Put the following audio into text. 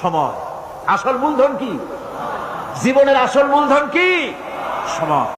সময়। আসল মূলধন কি? জীবনের আসল মূলধন কি? সময়।